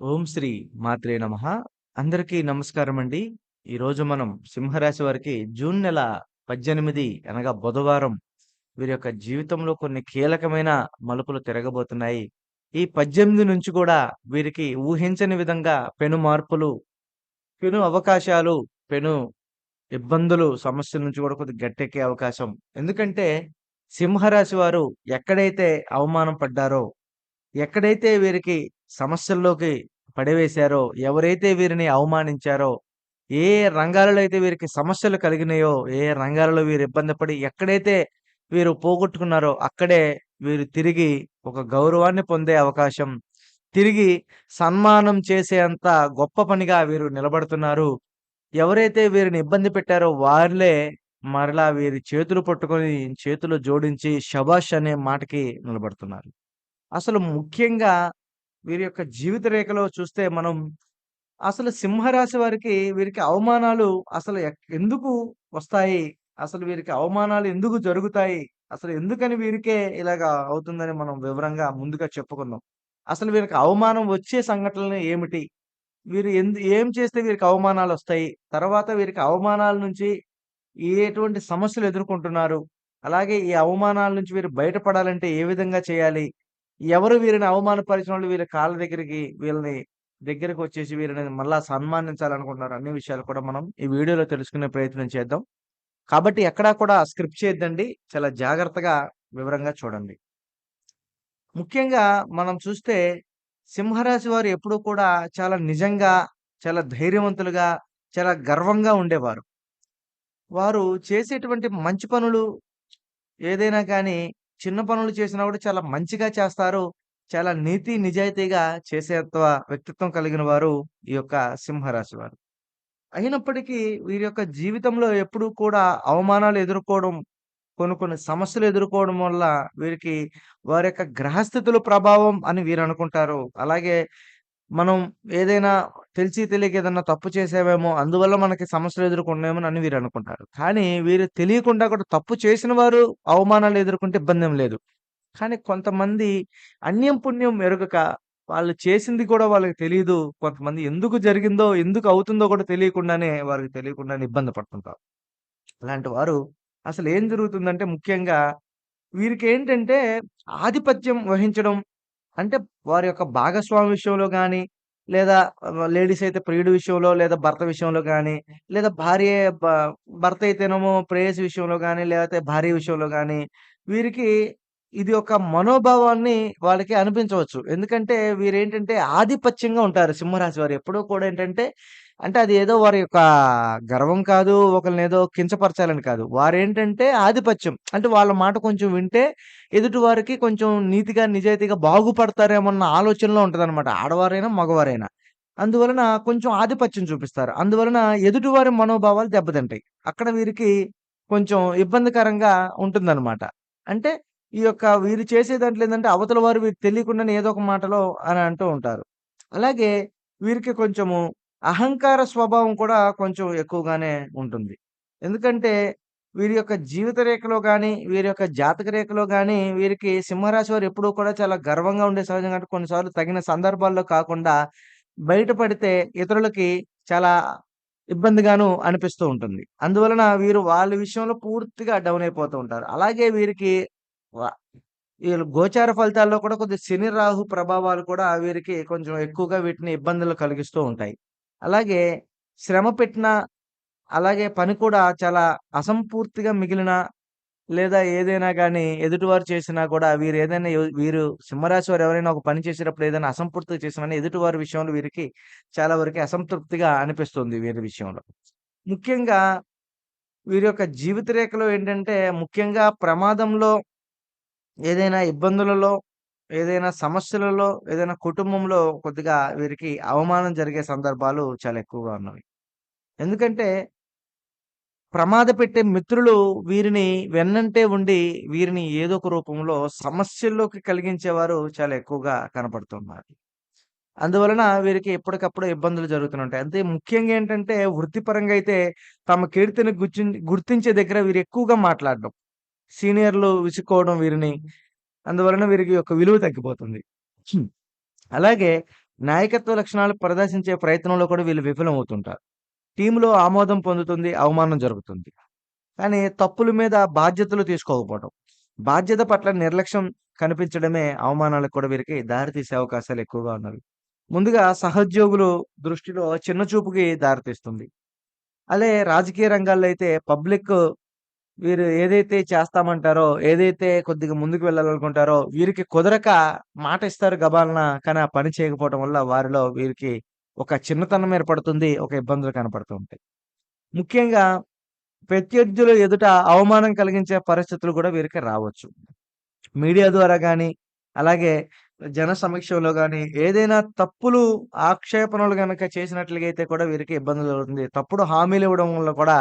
ఓం శ్రీ మాత్రే నమ. అందరికీ నమస్కారం అండి ఈరోజు మనం సింహరాశి వారికి జూన్ నెల పద్దెనిమిది అనగా బుధవారం వీరి యొక్క జీవితంలో కొన్ని కీలకమైన మలుపులు తిరగబోతున్నాయి. ఈ పద్దెనిమిది నుంచి కూడా వీరికి ఊహించని విధంగా పెను మార్పులు పెను అవకాశాలు పెను ఇబ్బందులు సమస్యల నుంచి కూడా కొద్దిగా గట్టెక్కే అవకాశం. ఎందుకంటే సింహరాశి వారు ఎక్కడైతే అవమానం పడ్డారో ఎక్కడైతే వీరికి సమస్యల్లోకి పడివేశారో ఎవరైతే వీరిని అవమానించారో ఏ రంగాలలో అయితే వీరికి సమస్యలు కలిగినాయో ఏ రంగాలలో వీరు ఇబ్బంది పడి ఎక్కడైతే వీరు పోగొట్టుకున్నారో అక్కడే వీరు తిరిగి ఒక గౌరవాన్ని పొందే అవకాశం తిరిగి సన్మానం చేసేంత గొప్ప పనిగా వీరు నిలబడుతున్నారు. ఎవరైతే వీరిని ఇబ్బంది పెట్టారో వారిలే మరలా వీరి చేతులు పట్టుకొని చేతులు జోడించి షబాష్ అనే మాటకి నిలబడుతున్నారు. అసలు ముఖ్యంగా వీరి యొక్క జీవిత రేఖలో చూస్తే మనం అసలు సింహరాశి వారికి వీరికి అవమానాలు అసలు ఎందుకు వస్తాయి? అసలు వీరికి అవమానాలు ఎందుకు జరుగుతాయి? అసలు ఎందుకని వీరికే ఇలాగా అవుతుందని మనం వివరంగా ముందుగా చెప్పుకుందాం. అసలు వీరికి అవమానం వచ్చే సంఘటనలు ఏమిటి? వీరు ఎందు ఏం చేస్తే వీరికి అవమానాలు వస్తాయి? తర్వాత వీరికి అవమానాల నుంచి ఎటువంటి సమస్యలు ఎదుర్కొంటున్నారు? అలాగే ఈ అవమానాల నుంచి వీరు బయటపడాలంటే ఏ విధంగా చేయాలి? ఎవరు వీరిని అవమానపరిచిన వాళ్ళు వీళ్ళ కాళ్ళ దగ్గరికి వీళ్ళని దగ్గరికి వచ్చేసి వీరిని మళ్ళా సన్మానించాలనుకుంటున్నారు అన్ని విషయాలు కూడా మనం ఈ వీడియోలో తెలుసుకునే ప్రయత్నం చేద్దాం. కాబట్టి ఎక్కడా కూడా స్క్రిప్ట్ చేయొద్దండి. చాలా జాగ్రత్తగా వివరంగా చూడండి. ముఖ్యంగా మనం చూస్తే సింహరాశి వారు ఎప్పుడూ కూడా చాలా నిజంగా చాలా ధైర్యవంతులుగా చాలా గర్వంగా ఉండేవారు. వారు చేసేటువంటి మంచి పనులు ఏదైనా కానీ చిన్న పనులు చేసినా కూడా చాలా మంచిగా చేస్తారు. చాలా నీతి నిజాయితీగా చేసేంత వ్యక్తిత్వం కలిగిన వారు ఈ యొక్క సింహరాశి వారు. అయినప్పటికీ వీరి యొక్క జీవితంలో ఎప్పుడూ కూడా అవమానాలు ఎదుర్కోవడం కొన్ని కొన్ని సమస్యలు ఎదుర్కోవడం వల్ల వీరికి వారి యొక్క గ్రహస్థితుల ప్రభావం అని వీరు అనుకుంటారు అలాగే మనం ఏదైనా తెలిసి తెలియక ఏదైనా తప్పు చేసామేమో అందువల్ల మనకి సమస్యలు ఎదుర్కొన్నామో అని వీరు అనుకుంటారు. కానీ వీరు తెలియకుండా కూడా తప్పు చేసిన వారు అవమానాలు ఎదుర్కొంటే ఇబ్బంది ఏం లేదు. కానీ కొంతమంది అన్యం పుణ్యం మెరుగక వాళ్ళు చేసింది కూడా వాళ్ళకి తెలియదు కొంతమంది ఎందుకు జరిగిందో ఎందుకు అవుతుందో కూడా తెలియకుండానే వారికి తెలియకుండానే ఇబ్బంది పడుతుంటారు. అలాంటి వారు అసలు ఏం జరుగుతుందంటే ముఖ్యంగా వీరికి ఏంటంటే ఆధిపత్యం వహించడం అంటే వారి యొక్క భాగస్వామి విషయంలో కానీ లేదా లేడీస్ అయితే ప్రియుడి విషయంలో లేదా భర్త విషయంలో కానీ లేదా భార్య భ- భర్త అయితేనేమో ప్రేయసి విషయంలో కానీ లేకపోతే భార్య విషయంలో కానీ వీరికి ఇది ఒక మనోభావాన్ని వాళ్ళకి అనిపించవచ్చు. ఎందుకంటే వీరేంటంటే ఆధిపత్యంగా ఉంటారు సింహరాశి వారు. ఎప్పుడూ కూడా ఏంటంటే అంటే అది ఏదో వారి యొక్క గర్వం కాదు ఒకరిని ఏదో కించపరచాలని కాదు. వారేంటంటే ఆధిపత్యం. అంటే వాళ్ళ మాట కొంచెం వింటే ఎదుటి వారికి కొంచెం నీతిగా నిజాయితీగా బాగుపడతారేమన్న ఆలోచనలో ఉంటదన్నమాట. ఆడవారైనా మగవారైనా. అందువలన కొంచెం ఆధిపత్యం చూపిస్తారు. అందువలన ఎదుటివారి మనోభావాలు దెబ్బతింటాయి. అక్కడ వీరికి కొంచెం ఇబ్బందికరంగా ఉంటుందన్నమాట. అంటే ఈ యొక్క వీరు చేసే దాంట్లో ఏంటంటే అవతల వారు వీరు తెలియకుండానే ఏదో ఒక మాటలో అని అంటూ ఉంటారు. అలాగే వీరికి కొంచెము అహంకార స్వభావం కూడా కొంచెం ఎక్కువగానే ఉంటుంది. ఎందుకంటే వీరి యొక్క జీవిత రేఖలో కానీ వీరి యొక్క జాతక రేఖలో కానీ వీరికి సింహరాశి వారు ఎప్పుడూ కూడా చాలా గర్వంగా ఉండే సహజంగా అంటే కొన్నిసార్లు తగిన సందర్భాల్లో కాకుండా బయటపడితే ఇతరులకి చాలా ఇబ్బందిగాను అనిపిస్తూ ఉంటుంది. అందువలన వీరు వాళ్ళ విషయంలో పూర్తిగా డౌన్ అయిపోతూ ఉంటారు. అలాగే వీరికి వీళ్ళు గోచార ఫలితాల్లో కూడా కొద్ది శని రాహు ప్రభావాలు కూడా వీరికి కొంచెం ఎక్కువగా వీటిని ఇబ్బందులు కలిగిస్తూ ఉంటాయి. అలాగే శ్రమ పెట్టిన అలాగే పని కూడా చాలా అసంపూర్తిగా మిగిలిన లేదా ఏదైనా కానీ ఎదుటివారు చేసినా కూడా వీరు ఏదైనా వీరు సింహరాశి వారు ఎవరైనా ఒక పని చేసేటప్పుడు ఏదైనా అసంపూర్తిగా చేసిన ఎదుటివారి విషయంలో వీరికి చాలా వరకు అసంతృప్తిగా అనిపిస్తుంది వీరి విషయంలో. ముఖ్యంగా వీరి యొక్క జీవిత రేఖలో ఏంటంటే ముఖ్యంగా ప్రమాదంలో ఏదైనా ఇబ్బందులలో ఏదైనా సమస్యలలో ఏదైనా కుటుంబంలో కొద్దిగా వీరికి అవమానం జరిగే సందర్భాలు చాలా ఎక్కువగా ఉన్నవి. ఎందుకంటే ప్రమాద పెట్టే మిత్రులు వీరిని వెన్నంటే ఉండి వీరిని ఏదో ఒక రూపంలో సమస్యల్లోకి కలిగించేవారు చాలా ఎక్కువగా కనపడుతున్నారు. అందువలన వీరికి ఎప్పటికప్పుడు ఇబ్బందులు జరుగుతుంటాయి. అంతే ముఖ్యంగా ఏంటంటే వృత్తిపరంగా అయితే తమ కీర్తిని గుర్తి గుర్తించే దగ్గర వీరు ఎక్కువగా మాట్లాడడం. సీనియర్లు విసుక్కోవడం వీరిని అందువలన వీరికి యొక్క విలువ తగ్గిపోతుంది అలాగే నాయకత్వ లక్షణాలు ప్రదర్శించే ప్రయత్నంలో కూడా వీళ్ళు విఫలం అవుతుంటారు టీంలో ఆమోదం పొందుతుంది, అవమానం జరుగుతుంది. కానీ తప్పుల మీద బాధ్యతలు తీసుకోకపోవడం. బాధ్యత పట్ల నిర్లక్ష్యం కనిపించడమే అవమానాలకు కూడా వీరికి దారితీసే అవకాశాలు ఎక్కువగా ఉన్నవి. ముందుగా సహోద్యోగులు దృష్టిలో చిన్న చూపుకి దారితీస్తుంది. అదే రాజకీయ రంగాల్లో అయితే పబ్లిక్ వీరు ఏదైతే చేస్తామంటారో, ఏదైతే కొద్దిగా ముందుకు వెళ్ళాలనుకుంటారో వీరికి కుదరక మాట ఇస్తారు గబాలన. కానీ ఆ పని చేయకపోవడం వల్ల వారిలో వీరికి ఒక చిన్నతనం ఏర్పడుతుంది. ఒక ఇబ్బందులు కనపడుతూ ఉంటాయి. ముఖ్యంగా ప్రత్యర్థుల ఎదుట అవమానం కలిగించే పరిస్థితులు కూడా వీరికి రావచ్చు. మీడియా ద్వారా కానీ అలాగే జన సమక్షంలో కానీ ఏదైనా తప్పులు, ఆక్షేపణలు కనుక చేసినట్లయితే కూడా వీరికి ఇబ్బందులు అవుతుంది తప్పుడు హామీలు ఇవ్వడం వల్ల కూడా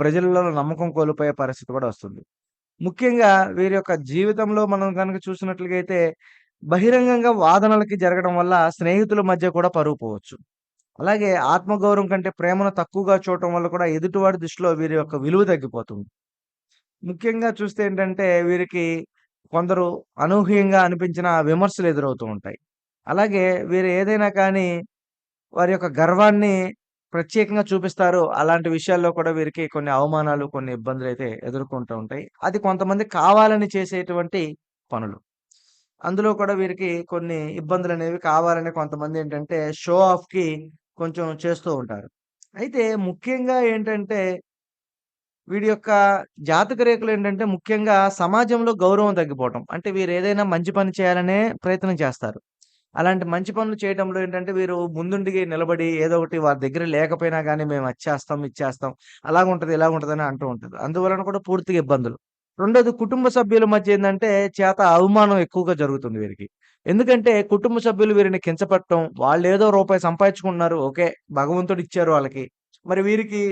ప్రజలలో నమ్మకం కోల్పోయే పరిస్థితి కూడా వస్తుంది. ముఖ్యంగా వీరి యొక్క జీవితంలో మనం కనుక చూసినట్లయితే బహిరంగంగా వాదనలకి జరగడం వల్ల స్నేహితుల మధ్య కూడా పరువు పోవచ్చు. అలాగే ఆత్మగౌరవం కంటే ప్రేమను తక్కువగా చూడటం వల్ల కూడా ఎదుటివాడి దృష్టిలో వీరి యొక్క విలువ తగ్గిపోతుంది. ముఖ్యంగా చూస్తే ఏంటంటే వీరికి కొందరు అనూహ్యంగా అనిపించిన విమర్శలు ఎదురవుతూ ఉంటాయి. అలాగే వీరు ఏదైనా కానీ వారి యొక్క గర్వాన్ని ప్రత్యేకంగా చూపిస్తారు. అలాంటి విషయాల్లో కూడా వీరికి కొన్ని అవమానాలు, కొన్ని ఇబ్బందులు అయితే ఎదుర్కొంటూ ఉంటాయి. అది కొంతమంది కావాలని చేసేటువంటి పనులు. అందులో కూడా వీరికి కొన్ని ఇబ్బందులు అనేవి కావాలని కొంతమంది ఏంటంటే షో ఆఫ్‌కి కొంచెం చేస్తూ ఉంటారు. అయితే ముఖ్యంగా ఏంటంటే వీడి యొక్క జాతక రేఖలు ఏంటంటే ముఖ్యంగా సమాజంలో గౌరవం తగ్గిపోవటం. అంటే వీరు ఏదైనా మంచి పని చేయాలనే ప్రయత్నం చేస్తారు. అలాంటి మంచి పనులు చేయటంలో ఏంటంటే వీరు ముందుండి నిలబడి ఏదో ఒకటి వారి దగ్గర లేకపోయినా కానీ మేము వచ్చేస్తాం ఇచ్చేస్తాం ఇది ఇలా ఉంటుంది ఇలాగుంటదని అంటూ ఉంటుంది అందువలన కూడా పూర్తిగా ఇబ్బందులు. రెండోది కుటుంబ సభ్యుల మధ్య ఏంటంటే చేత అవమానం ఎక్కువగా జరుగుతుంది వీరికి. ఎందుకంటే కుటుంబ సభ్యులు వీరిని కించబట్టం వాళ్ళు ఏదో రూపాయి సంపాదించుకుంటున్నారు. ఓకే. భగవంతుడు ఇచ్చారు వాళ్ళకి. మరి వీరికి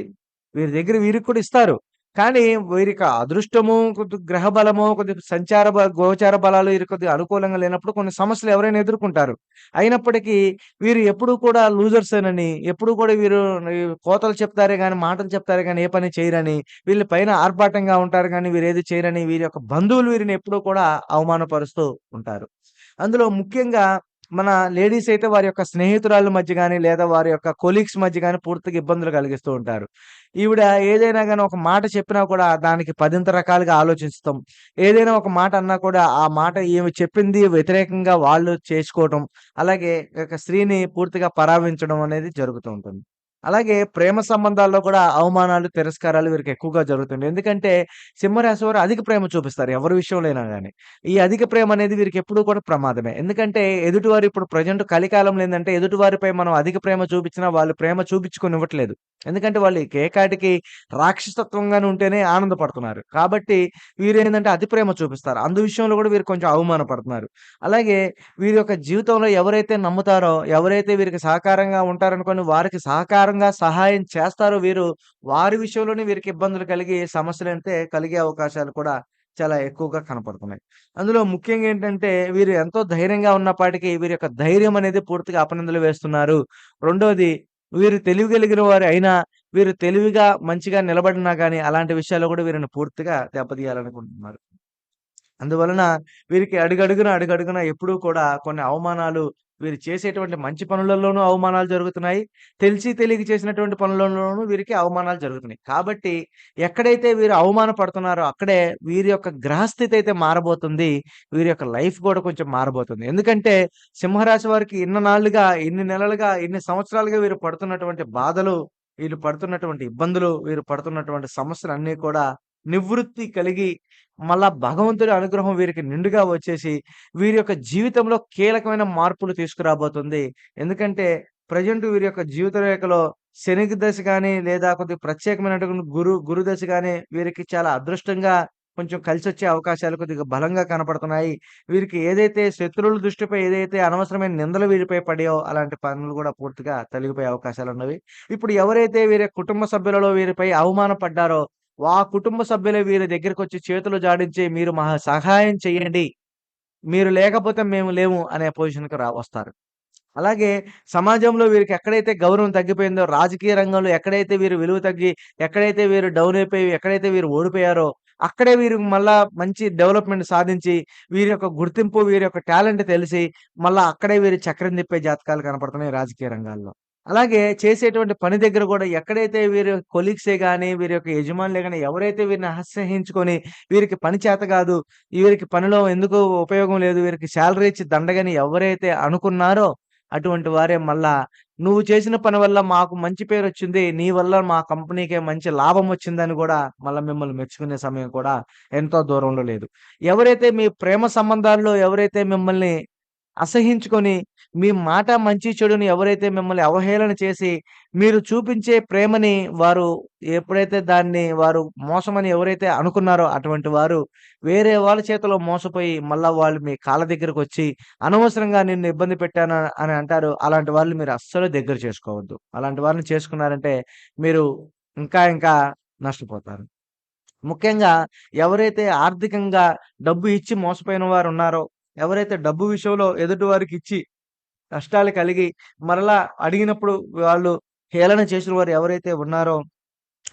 వీరి దగ్గర వీరికి కూడా ఇస్తారు. కానీ వీరికి అదృష్టము, కొద్ది గ్రహ బలము కొద్దిగా సంచార గోచార బలాలు వీరి కొద్దిగా అనుకూలంగా లేనప్పుడు కొన్ని సమస్యలు ఎవరైనా ఎదుర్కొంటారు. అయినప్పటికీ వీరు ఎప్పుడు కూడా లూజర్స్ అని ఎప్పుడు కూడా వీరు కోతలు చెప్తారే కానీ మాటలు చెప్తారే కానీ ఏ పని చేయరని, వీళ్ళ పైన ఆర్భాటంగా ఉంటారు కానీ వీరు ఏది చేయరని వీరి యొక్క బంధువులు వీరిని ఎప్పుడూ కూడా అవమానపరుస్తూ ఉంటారు. అందులో ముఖ్యంగా మన లేడీస్ అయితే వారి యొక్క స్నేహితురాళ్ళ మధ్య కానీ లేదా వారి యొక్క కొలీగ్స్ మధ్య కానీ పూర్తిగా ఇబ్బందులు కలిగిస్తూ ఉంటారు. ఈవిడ ఏదైనా కానీ ఒక మాట చెప్పినా కూడా దానికి పదింత రకాలుగా ఆలోచిస్తాం. ఏదైనా ఒక మాట అన్నా కూడా ఆ మాట ఏమి చెప్పింది వ్యతిరేకంగా వాళ్ళు చేసుకోవటం. అలాగే యొక్క స్త్రీని పూర్తిగా పరావించడం అనేది జరుగుతూ ఉంటుంది. అలాగే ప్రేమ సంబంధాల్లో కూడా అవమానాలు, తిరస్కారాలు వీరికి ఎక్కువగా జరుగుతుంది ఎందుకంటే సింహరాశి వారు అధిక ప్రేమ చూపిస్తారు ఎవరి విషయంలో అయినా ఈ అధిక ప్రేమ అనేది వీరికి ఎప్పుడూ కూడా ప్రమాదమే. ఎందుకంటే ఎదుటివారు ఇప్పుడు ప్రజెంట్ కలికాలంలో ఏంటంటే ఎదుటివారిపై మనం అధిక ప్రేమ చూపించినా వాళ్ళు ప్రేమ చూపించుకొనివ్వట్లేదు. ఎందుకంటే వాళ్ళు కేకాటికి రాక్షసత్వంగానే ఉంటేనే ఆనందపడుతున్నారు. కాబట్టి వీరేందంటే అతి ప్రేమ చూపిస్తారు. అందు విషయంలో కూడా వీరు కొంచెం అవమానపడుతున్నారు. అలాగే వీరి యొక్క జీవితంలో ఎవరైతే నమ్ముతారో, ఎవరైతే వీరికి సహకారంగా ఉంటారనుకొని వారికి సహకారం ప్రకారంగా సహాయం చేస్తారో వీరు, వారి విషయంలోనే వీరికి ఇబ్బందులు కలిగి సమస్యలంటే కలిగే అవకాశాలు కూడా చాలా ఎక్కువగా కనపడుతున్నాయి. అందులో ముఖ్యంగా ఏంటంటే వీరు ఎంతో ధైర్యంగా ఉన్నప్పటికీ వీరి యొక్క ధైర్యం అనేది పూర్తిగా అపనిందలు వేస్తున్నారు. రెండోది వీరు తెలివి కలిగిన వారు అయినా, వీరు తెలివిగా మంచిగా నిలబడినా కానీ అలాంటి విషయాల్లో కూడా వీరిని పూర్తిగా దెబ్బతీయాలనుకుంటున్నారు. అందువలన వీరికి అడుగడుగున, అడుగడుగున ఎప్పుడూ కూడా కొన్ని అవమానాలు వీరు చేసేటువంటి మంచి పనులలోనూ అవమానాలు జరుగుతున్నాయి. తెలిసి తెలియక చేసినటువంటి పనులలోనూ వీరికి అవమానాలు జరుగుతున్నాయి. కాబట్టి ఎక్కడైతే వీరు అవమాన పడుతున్నారో అక్కడే వీరి యొక్క గ్రహస్థితి అయితే మారబోతుంది. వీరి యొక్క లైఫ్ కూడా కొంచెం మారబోతుంది. ఎందుకంటే సింహరాశి వారికి ఇన్ననాళ్ళుగా, ఇన్ని నెలలుగా, ఇన్ని సంవత్సరాలుగా వీరు పడుతున్నటువంటి బాధలు, వీళ్ళు పడుతున్నటువంటి ఇబ్బందులు, వీరు పడుతున్నటువంటి సమస్యలు అన్నీ కూడా నివృత్తి కలిగి మళ్ళా భగవంతుడి అనుగ్రహం వీరికి నిండుగా వచ్చేసి వీరి యొక్క జీవితంలో కీలకమైన మార్పులు తీసుకురాబోతుంది. ఎందుకంటే ప్రజెంట్ వీరి యొక్క జీవిత రేఖలో శని దశ కానీ లేదా కొద్దిగా ప్రత్యేకమైనటువంటి గురు గురు దశ వీరికి చాలా అదృష్టంగా కొంచెం కలిసి వచ్చే అవకాశాలు కొద్దిగా బలంగా కనపడుతున్నాయి. వీరికి ఏదైతే శత్రువుల దృష్టిపై ఏదైతే అనవసరమైన నిందలు వీరిపై పడాయో అలాంటి పనులు కూడా పూర్తిగా తొలగిపోయే అవకాశాలున్నవి. ఇప్పుడు ఎవరైతే వీరి కుటుంబ సభ్యులలో వీరిపై అవమానపడ్డారో ఆ కుటుంబ సభ్యులే వీరి దగ్గరకొచ్చి చేతులు జాడించి మీరు మా సహాయం చేయండి. మీరు లేకపోతే మేము లేము అనే పొజిషన్‌కి రా వస్తారు. అలాగే సమాజంలో వీరికి ఎక్కడైతే గౌరవం తగ్గిపోయిందో, రాజకీయ రంగంలో ఎక్కడైతే వీరు విలువ తగ్గి, ఎక్కడైతే వీరు డౌన్ అయిపోయి, ఎక్కడైతే వీరు ఓడిపోయారో అక్కడే వీరు మళ్ళా మంచి డెవలప్‌మెంట్ సాధించి, వీరి యొక్క గుర్తింపు, వీరి యొక్క టాలెంట్ తెలిసి, మళ్ళీ అక్కడే వీరు చక్రం తిప్పే జాతకాలు కనపడుతున్నాయి రాజకీయ రంగాల్లో. అలాగే చేసేటువంటి పని దగ్గర కూడా ఎక్కడైతే వీరి కొలీగ్సే కానీ వీరి యొక్క యజమానులే కానీ ఎవరైతే వీరిని అసహించుకొని వీరికి పని చేత కాదు వీరికి పనిలో ఎందుకు ఉపయోగం లేదు, వీరికి శాలరీ ఇచ్చి దండగని ఎవరైతే అనుకున్నారో, అటువంటి వారే మళ్ళా నువ్వు చేసిన పని వల్ల మాకు మంచి పేరు వచ్చింది నీ వల్ల మా కంపెనీకే మంచి లాభం వచ్చిందని కూడా మళ్ళీ మిమ్మల్ని మెచ్చుకునే సమయం కూడా ఎంతో దూరంలో లేదు. ఎవరైతే మీ ప్రేమ సంబంధాల్లో ఎవరైతే మిమ్మల్ని అసహ్యించుకొని, మీ మాట మంచి చెడుని ఎవరైతే మిమ్మల్ని అవహేళన చేసి, మీరు చూపించే ప్రేమని వారు ఎప్పుడైతే దాన్ని వారు మోసమని ఎవరైతే అనుకున్నారో అటువంటి వారు వేరే వాళ్ళ చేతిలో మోసపోయి మళ్ళా వాళ్ళు మీ కాళ్ళ దగ్గరకు వచ్చి అనవసరంగా నిన్ను ఇబ్బంది పెట్టాను అని అంటారు. అలాంటి వాళ్ళు మీరు అస్సలు దగ్గర చేసుకోవద్దు. అలాంటి వారిని చేసుకున్నారంటే మీరు ఇంకా ఇంకా నష్టపోతారు. ముఖ్యంగా ఎవరైతే ఆర్థికంగా డబ్బు ఇచ్చి మోసపోయిన వారు ఉన్నారో ఎవరైతే డబ్బు విషయంలో ఎదుటి వారికిచ్చి కష్టాలు కలిగి మరలా అడిగినప్పుడు వాళ్ళు హేళన చేసిన వారు ఎవరైతే ఉన్నారో,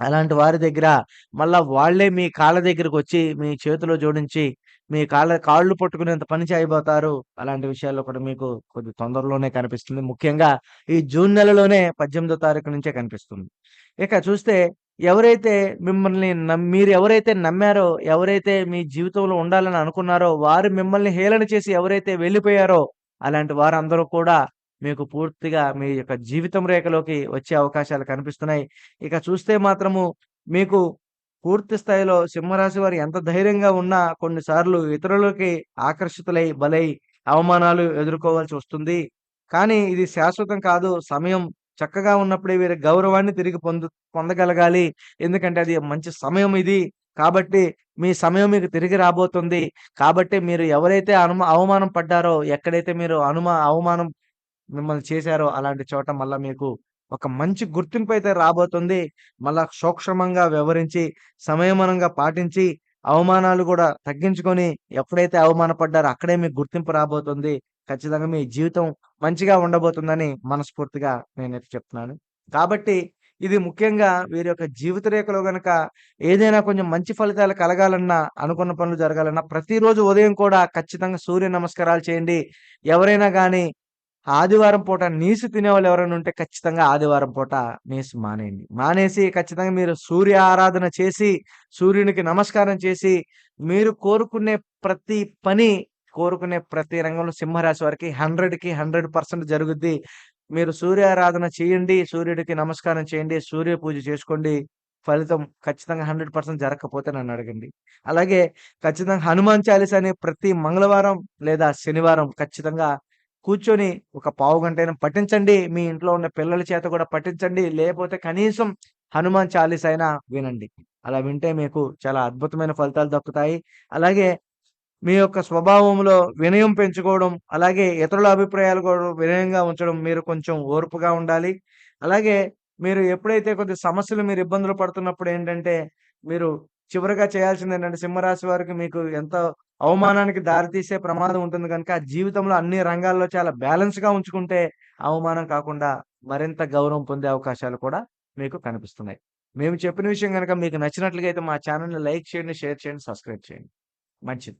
అలాంటి వారి దగ్గర మళ్ళా వాళ్ళే మీ కాళ్ళ దగ్గరకు వచ్చి మీ చేతిలో జోడించి, మీ కాళ్ళ కాళ్ళు పట్టుకునేంత పని చేయబోతారు. అలాంటి విషయాల్లో కూడా మీకు కొద్ది తొందరలోనే కనిపిస్తుంది. ముఖ్యంగా ఈ జూన్ నెలలోనే 18థ్ తారీఖు నుంచే కనిపిస్తుంది. ఇక చూస్తే ఎవరైతే మిమ్మల్ని నమ్ మీరు ఎవరైతే నమ్మారో, ఎవరైతే మీ జీవితంలో ఉండాలని అనుకున్నారో, వారు మిమ్మల్ని హేళన చేసి ఎవరైతే వెళ్ళిపోయారో, అలాంటి వారందరూ కూడా మీకు పూర్తిగా మీ యొక్క జీవితం రేఖలోకి వచ్చే అవకాశాలు కనిపిస్తున్నాయి. ఇక చూస్తే మాత్రము మీకు పూర్తి స్థాయిలో సింహరాశి వారు ఎంత ధైర్యంగా ఉన్నా కొన్నిసార్లు ఇతరులకి ఆకర్షితులై, బలై అవమానాలు ఎదుర్కోవాల్సి వస్తుంది. కానీ ఇది శాశ్వతం కాదు. సమయం చక్కగా ఉన్నప్పుడే వీరి గౌరవాన్ని తిరిగి పొందు పొందగలగాలి. ఎందుకంటే అది మంచి సమయం ఇది. కాబట్టి మీ సమయం మీకు తిరిగి రాబోతుంది. కాబట్టి మీరు ఎవరైతే అనుమ అవమానం పడ్డారో, ఎక్కడైతే మీరు అనుమా అవమానం మిమ్మల్ని చేశారో అలాంటి చోట మళ్ళా మీకు ఒక మంచి గుర్తింపు అయితే రాబోతుంది. మళ్ళా సూక్ష్మంగా వ్యవహరించి, సంయమనంగా పాటించి, అవమానాలు కూడా తగ్గించుకొని, ఎప్పుడైతే అవమానపడ్డారో అక్కడే మీకు గుర్తింపు రాబోతుంది. ఖచ్చితంగా మీ జీవితం మంచిగా ఉండబోతుందని మనస్ఫూర్తిగా నేనైతే చెప్తున్నాను. కాబట్టి ఇది ముఖ్యంగా వీరి యొక్క జీవిత రేఖలో గనక ఏదైనా కొంచెం మంచి ఫలితాలు కలగాలన్నా, అనుకున్న పనులు జరగాలన్నా ప్రతిరోజు ఉదయం కూడా ఖచ్చితంగా సూర్య నమస్కారాలు చేయండి. ఎవరైనా కానీ ఆదివారం పూట నీసు తినేవాళ్ళు ఎవరైనా ఉంటే ఖచ్చితంగా ఆదివారం పూట నీసు మానేయండి. మానేసి ఖచ్చితంగా మీరు సూర్య ఆరాధన చేసి, సూర్యునికి నమస్కారం చేసి, మీరు కోరుకునే ప్రతి పని, కోరుకునే ప్రతి రంగంలో సింహరాశి వారికి 100కి 100% జరుగుద్ది. మీరు సూర్యారాధన చేయండి. సూర్యుడికి నమస్కారం చేయండి. సూర్య పూజ చేసుకోండి. ఫలితం ఖచ్చితంగా 100% జరగకపోతే నన్ను అడగండి అలాగే ఖచ్చితంగా హనుమాన్ చాలీస్ అని ప్రతి మంగళవారం లేదా శనివారం ఖచ్చితంగా కూర్చొని ఒక పావుగంటైనా పఠించండి. మీ ఇంట్లో ఉన్న పిల్లల చేత కూడా పఠించండి. లేకపోతే కనీసం హనుమాన్ చాలీస్ అయినా వినండి. అలా వింటే మీకు చాలా అద్భుతమైన ఫలితాలు దక్కుతాయి. అలాగే మీ యొక్క స్వభావంలో వినయం పెంచుకోవడం, అలాగే ఇతరుల అభిప్రాయాలు కూడా వినయంగా ఉంచడం, మీరు కొంచెం ఓర్పుగా ఉండాలి. అలాగే మీరు ఎప్పుడైతే కొద్ది సమస్యలు మీరు ఇబ్బందులు పడుతున్నప్పుడు ఏంటంటే, మీరు చివరిగా చేయాల్సింది ఏంటంటే సింహరాశి వారికి మీకు ఎంతో అవమానానికి దారితీసే ప్రమాదం ఉంటుంది కనుక జీవితంలో అన్ని రంగాల్లో చాలా బ్యాలెన్స్గా ఉంచుకుంటే అవమానం కాకుండా మరింత గౌరవం పొందే అవకాశాలు కూడా మీకు కనిపిస్తున్నాయి. మేము చెప్పిన విషయం కనుక మీకు నచ్చినట్లుగా అయితే మా ఛానల్ని లైక్ చేయండి, షేర్ చేయండి, సబ్స్క్రైబ్ చేయండి. మంచిది.